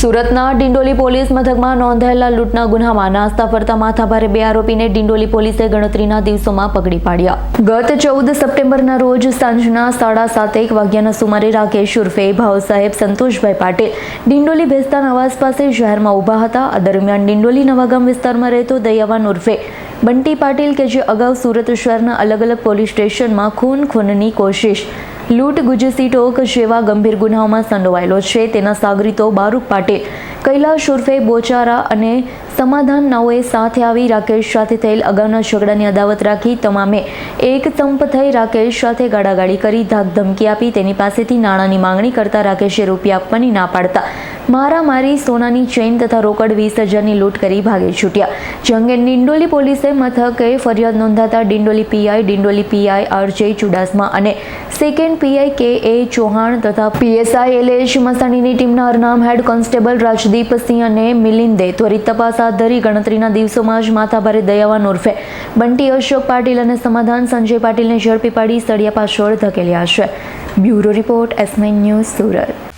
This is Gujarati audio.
સુરતના ડિંડોલી પોલીસ મથકમાં નોંધાયેલા લૂંટના ગુનામાં નાસ્તા ફરતા માથાભારે બે આરોપીને ડિંડોલી પોલીસે ગણતરીના દિવસોમાં પકડી પાડ્યા. ગત ચૌદ સપ્ટેમ્બરના રોજ સાંજના સાડા સાતેક વાગ્યાના સુમારે રાકેશ ઉર્ફે ભાવ સાહેબ સંતોષભાઈ પાટીલ ડિંડોલી ભેસ્તાન આવાસ પાસે શહેરમાં ઊભા હતા. આ દરમિયાન ડિંડોલી નવાગામ વિસ્તારમાં રહેતો દયાવાન ઉર્ફે બંટી પાટીલ કે જે અગાઉ સુરત શહેરના અલગ અલગ પોલીસ સ્ટેશનમાં ખૂન ખૂનની કોશિશ લૂંટ ગુજસી ટોક જેવા ગંભીર ગુનાઓમાં સંડોવાયેલો છે. તેના સાગરીતો બારૂક પાટીલ કૈલાશ ઉર્ફે બોચારા અને સમાધાન નાઓએ સાથે આવી રાકેશ સાથે થયેલ અગાઉના ઝઘડાની અદાવત રાખી તમામે એક સંપ થઈ રાકેશ સાથે ગાળાગાળી કરી ધાક ધમકી આપી. તેની પાસેથી નાણાંની માંગણી કરતા રાકેશે રૂપિયા આપવાની ના પાડતા મારામારી, સોનાની ચેઇન તથા રોકડ વીસ હજારની લૂંટ કરી ભાગી છૂટ્યા. જે અંગે ડિંડોલી પોલીસે મથકે ફરિયાદ નોંધાતા Dindoli PI Dindoli PI RJ Chudasama અને સેકન્ડ પીઆઈ કે એ ચૌહાણ તથા પીએસઆઈ એલ એચ મસાણીની ટીમના અરનામ હેડ કોન્સ્ટેબલ રાજદીપસિંહ અને મિલિંદે ત્વરિત તપાસ હાથ ધરી ગણતરીના દિવસોમાં જ માથાભારે દયાવાન ઉર્ફે બંટી અશોક પાટીલ અને સમાધાન સંજય પાટીલને ઝડપી પાડી સળિયા પાછળ ધકેલ્યા છે. બ્યુરો રિપોર્ટ એસમાઇન ન્યૂઝ સુરત.